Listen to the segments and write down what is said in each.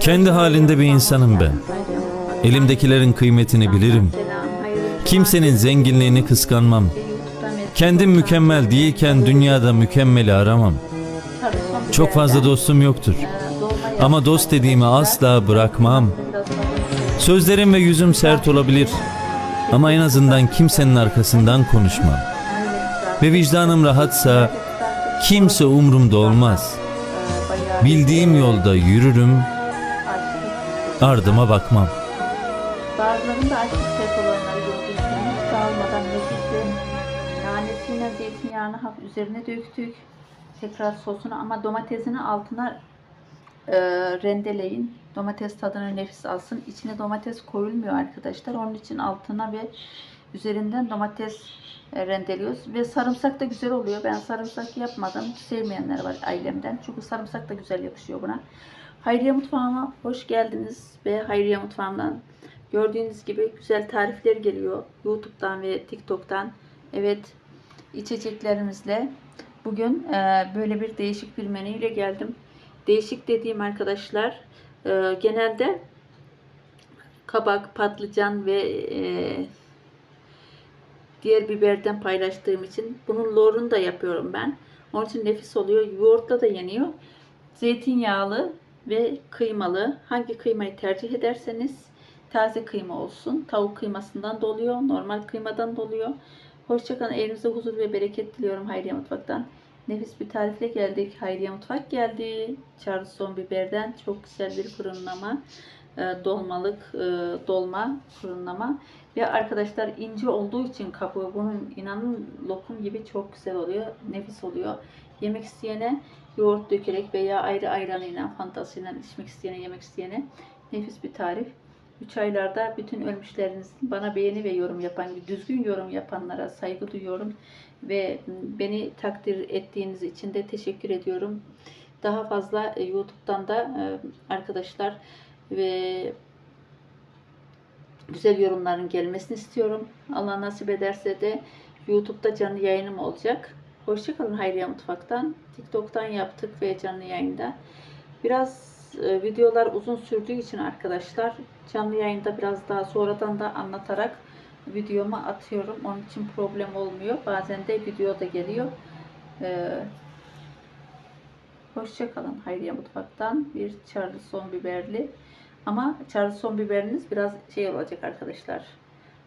Kendi halinde bir insanım ben. Elimdekilerin kıymetini bilirim. Kimsenin zenginliğini kıskanmam. Kendim mükemmel değilken dünyada mükemmeli aramam. Çok fazla dostum yoktur. Ama dost dediğimi asla bırakmam. Sözlerim ve yüzüm sert olabilir. Ama en azından kimsenin arkasından konuşmam. Ve vicdanım rahatsa kimse umrumda olmaz. Bildiğim yolda yürürüm, ardıma bakmam. Bazılarında olanları gördük. Hiç dağılmadan nefisle nanesiyle zeytinyağını hafif üzerine döktük. Tekrar sosunu ama domatesini altına e, rendeleyin. Domates tadını nefis alsın. İçine domates koyulmuyor arkadaşlar. Onun için altına ve üzerinden domates e, rendeliyoruz. Ve sarımsak da güzel oluyor. Ben sarımsak yapmadım. Sevmeyenler var ailemden. Çünkü sarımsak da güzel yakışıyor buna. Hayriye Mutfağıma hoş geldiniz ve Hayriye Mutfağımdan gördüğünüz gibi güzel tarifler geliyor. YouTube'dan ve TikTok'tan. Evet içeceklerimizle bugün e, böyle bir değişik bir menüyle geldim. Değişik dediğim arkadaşlar e, genelde kabak, patlıcan ve e, diğer biberden paylaştığım için bunun lorunu da yapıyorum ben. Onun için nefis oluyor. Yoğurtla da yeniyor. Zeytinyağlı ve kıymalı. Hangi kıymayı tercih ederseniz taze kıyma olsun. Tavuk kıymasından doluyor. Normal kıymadan doluyor. Hoşçakalın. Elinize huzur ve bereket diliyorum Hayriye Mutfak'tan. Nefis bir tarifle geldik. Hayriye Mutfak geldi. Charleston biberden çok güzel bir fırınlama. E, Dolmalık e, dolma fırınlama. Ve arkadaşlar ince olduğu için kabuğu bunun inanın lokum gibi çok güzel oluyor. Nefis oluyor. Yemek isteyene yoğurt dökerek veya ayrı ayranıyla, fantasıyla içmek isteyene, yemek isteyene nefis bir tarif. 3 aylarda bütün ölmüşlerinizin bana beğeni ve yorum yapan, düzgün yorum yapanlara saygı duyuyorum. Ve beni takdir ettiğiniz için de teşekkür ediyorum. Daha fazla e, YouTube'dan da arkadaşlar ve güzel yorumların gelmesini istiyorum. Allah nasip ederse de YouTube'da canlı yayınım olacak. Hoşçakalın Hayriye Mutfak'tan. TikTok'tan yaptık ve canlı yayında. Biraz e, videolar uzun sürdüğü için arkadaşlar canlı yayında biraz daha sonradan da anlatarak videomu atıyorum. Onun için problem olmuyor. Bazen de video da geliyor. Ee, Hoşçakalın Hayriye Mutfak'tan bir Charleston biberli. Ama Charleston biberiniz biraz şey olacak arkadaşlar.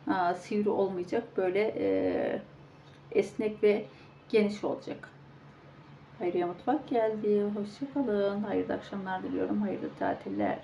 Aa, sivri olmayacak. Böyle e, esnek ve geniş olacak. Hayriye Mutfak geldi. Hoşçakalın. Hayırlı akşamlar diliyorum. Hayırlı tatiller.